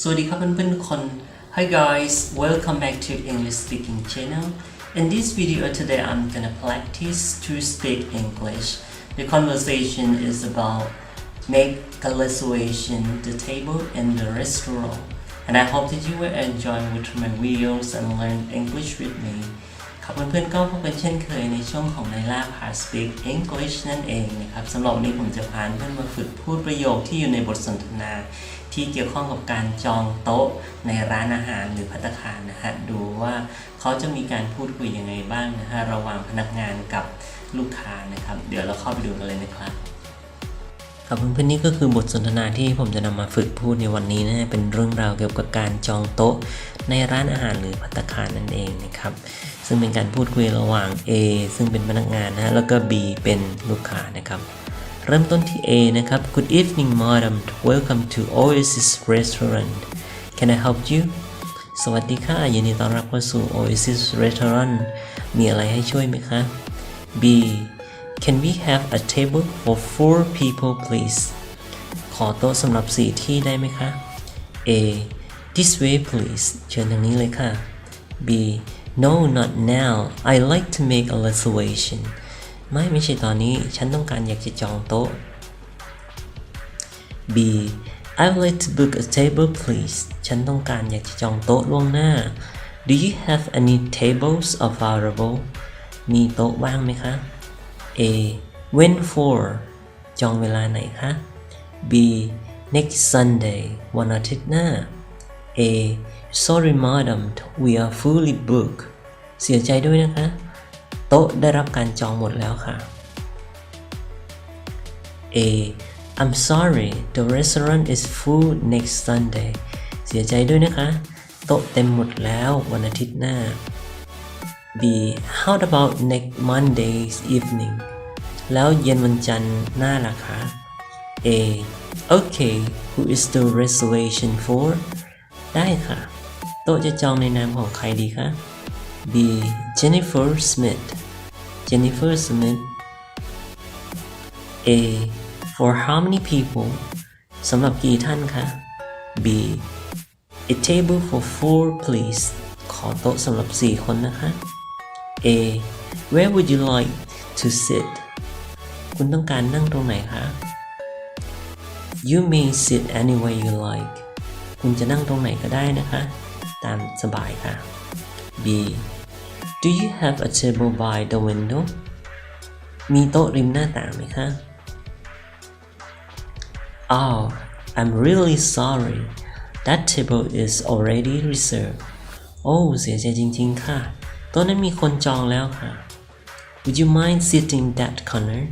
สวัสดีครับเพื่อนๆทุกคน Hi guys welcome back to English speaking channel in this video today I'm gonna practice to speak English the conversation is about make a reservation the table in the restaurant and I hope that you will enjoy with my videos and learn English with me ครับเพื่อนๆก็พบกันเช่นเคยในช่วงของในล่าพา Speak English นั่นเองนะครับสำหรับวันนี้ผมจะพาเพื่อนมาฝึกพูดประโยคที่อยู่ในบทสนทนา ที่เกี่ยวข้องกับการจองโต๊ะในร้านอาหารหรือภัตตาคารนะฮะดูว่าเขาจะมีการพูดคุยยังไงบ้างนะฮะระหว่างพนักงานกับลูกค้านะครับ เดี๋ยวเราเข้าไปดูกันเลยนะครับครับเพื่อนๆนี่ก็คือบทสนทนาที่ผมจะนำมาฝึกพูดในวันนี้นะเป็นเรื่องราวเกี่ยวกับการจองโต๊ะ ในร้านอาหารหรือภัตตาคารนั่นเองนะครับซึ่งเป็นการพูดคุยระหว่าง A ซึ่งเป็นพนักงานนะฮะแล้วก็ B เป็นลูกค้านะครับ เริ่มต้นที่ A นะครับ Good evening madam welcome to Oasis restaurant can I help you สวัสดีค่ะยินดีต้อนรับเข้าสู่ Oasis restaurant มีอะไรให้ช่วยไหมคะ B Can we have a table for four people please ขอโต๊ะสำหรับ 4 ที่ได้ไหมคะ A This way please เชิญทางนี้เลยค่ะ B No not now I like to make a reservation ไม่ไม่ใช่ตอนนี้ฉันต้องการอยากจะจองโต๊ะ B I would like to book a table please ฉันต้องการอยากจะจองโต๊ะล่วงหน้า Do you have any tables available มีโต๊ะว่างไหมคะ A when for จองเวลาไหนคะ B next Sunday วันอาทิตย์หน้า A sorry madam we are fully booked เสียใจด้วยนะคะ โต๊ะได้รับการจองหมดแล้วค่ะ A I'm sorry the restaurant is full next Sunday เสียใจด้วยนะคะ โต๊ะเต็มหมดแล้ววันอาทิตย์หน้า B how about next Monday's evening แล้วเย็นวันจันทร์หน้าล่ะคะ A okay who is the reservation for ได้ค่ะ โต๊ะจะจองในนามของใครดีคะ B Jennifer Smith Jennifer Smith A for how many people สำหรับกี่ท่านคะ B a table for four please ขอโต๊ะสำหรับ 4 คนนะคะ A where would you like to sit คุณต้องการนั่งตรงไหนคะ You may sit anywhere you like คุณจะนั่งตรงไหนก็ได้นะคะ ตามสบายค่ะ B Do you have a table by the window มีโต๊ะริมหน้าต่างไหมคะ Oh I'm really sorry that table is already reserved โอ้เสียใจจริงๆค่ะโต๊ะนั้นมีคนจองแล้วค่ะ Would you mind sitting that corner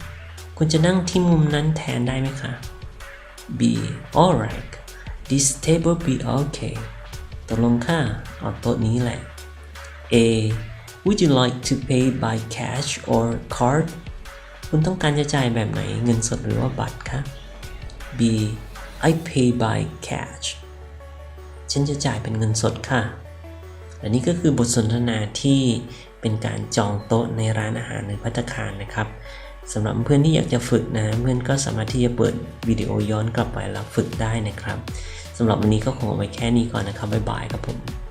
คุณจะนั่งที่มุมนั้นแทนได้ไหมคะ B alright this table be okay ตกลงค่ะเอาโต๊ะนี้แหละ A Would you like to pay by cash or card คุณต้องการจะจ่ายแบบไหนเงินสดหรือว่าบัตรคะ B I pay by cash ฉันจะจ่ายเป็นเงินสดค่ะ และนี่ก็คือบทสนทนาที่เป็นการจองโต๊ะในร้านอาหารหรือภัตตาคารนะครับสำหรับเพื่อนที่อยากจะฝึกนะ เพื่อนก็สามารถที่จะเปิดวิดีโอย้อนกลับไปแล้วฝึกได้นะครับสำหรับวันนี้ก็คงเอาไว้แค่นี้ก่อนนะครับบ๊ายบายครับผม